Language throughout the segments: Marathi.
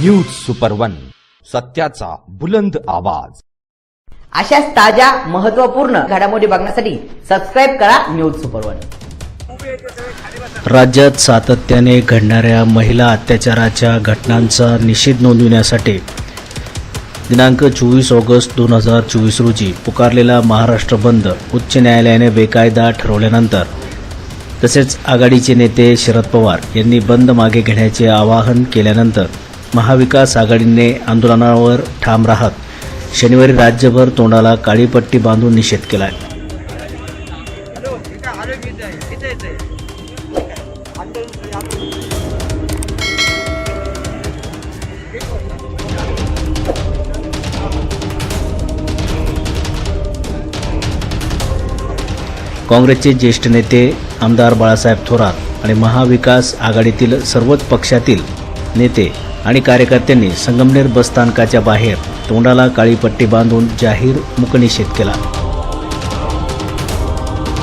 न्यूज सुपर वन सत्याचा बुलंद आवाज. अशाच ताज्या महत्त्वपूर्ण घडामोडी बघण्यासाठी सबस्क्राईब करा न्यूज सुपर वन राज्यात सातत्याने घडणाऱ्या महिला अत्याचाराच्या घटनांचा निषेध नोंदविण्यासाठी दिनांक चोवीस ऑगस्ट दोन हजार चोवीस रोजी पुकारलेला महाराष्ट्र बंद उच्च न्यायालयाने बेकायदा ठरवल्यानंतर तसेच आघाडीचे नेते शरद पवार यांनी बंद मागे घेण्याचे आवाहन केल्यानंतर महाविकास आघाडीने आंदोलनावर ठाम राहत शनिवारी राज्यभर तोंडाला काळी पट्टी बांधून निषेध केला आहे काँग्रेसचे ज्येष्ठ नेते आमदार बाळासाहेब थोरात आणि महाविकास आघाडीतील सर्वच पक्षातील नेते आणि कार्यकर्त्यांनी संगमनेर बसस्थानकाच्या बाहेर तोंडाला काळी पट्टी बांधून जाहीर मुकनिषेध केला.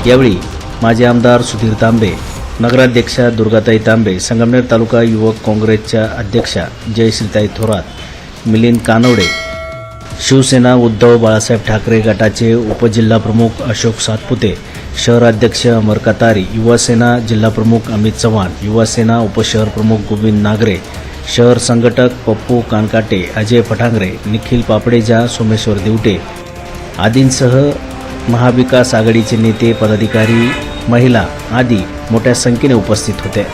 यावेळी माजी आमदार सुधीर तांबे नगराध्यक्षा दुर्गाताई तांबे संगमनेर तालुका युवक काँग्रेसच्या अध्यक्षा जयश्रीताई थोरात मिलिंद कानवडे शिवसेना उद्धव बाळासाहेब ठाकरे गटाचे उपजिल्हाप्रमुख अशोक सातपुते शहराध्यक्ष अमर कतारी युवासेना जिल्हाप्रमुख अमित चव्हाण युवासेना उपशहर प्रमुख गोविंद नागरे शहर संघटक पप्पू कानकाटे अजय फटांगरे निखिल पापडेजा सोमेश्वर दिवटे. आदींसह महाविकास आघाडीचे नेते पदाधिकारी महिला आदी मोठ्या संख्येने उपस्थित होते.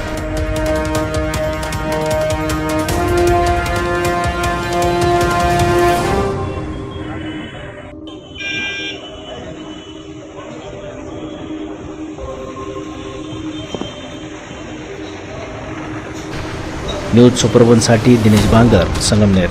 न्यूज सुपरवनसाठी दिनेश बांगर संगमनेर.